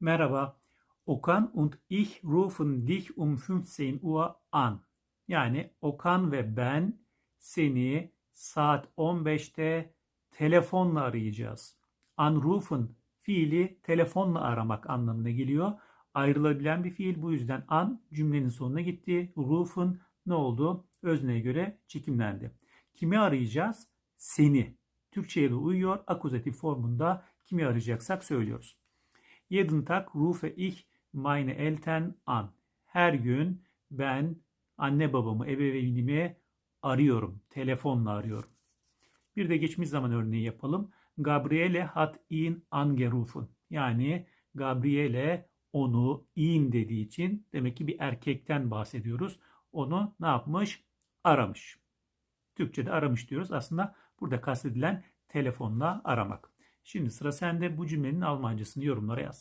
Merhaba, Okan und ich rufen dich um 15 Uhr an. Yani Okan ve ben seni saat 15'te telefonla arayacağız. Anrufen fiili telefonla aramak anlamına geliyor. Ayrılabilen bir fiil bu yüzden an cümlenin sonuna gitti. Rufen ne oldu? Özneye göre çekimlendi. Kimi arayacağız? Seni. Türkçe'ye de uyuyor. Akuzatif formunda kimi arayacaksak söylüyoruz. Jeden Tag rufe ich meine Eltern an. Her gün ben anne babamı, ebeveynimi arıyorum. Telefonla arıyorum. Bir de geçmiş zaman örneği yapalım. Gabriele hat ihn angerufen. Yani Gabriele onu ihn dediği için demek ki bir erkekten bahsediyoruz. Onu ne yapmış? Aramış. Türkçe'de aramış diyoruz. Aslında burada kastedilen telefonla aramak. Şimdi sıra sende bu cümlenin Almancasını yorumlara yaz.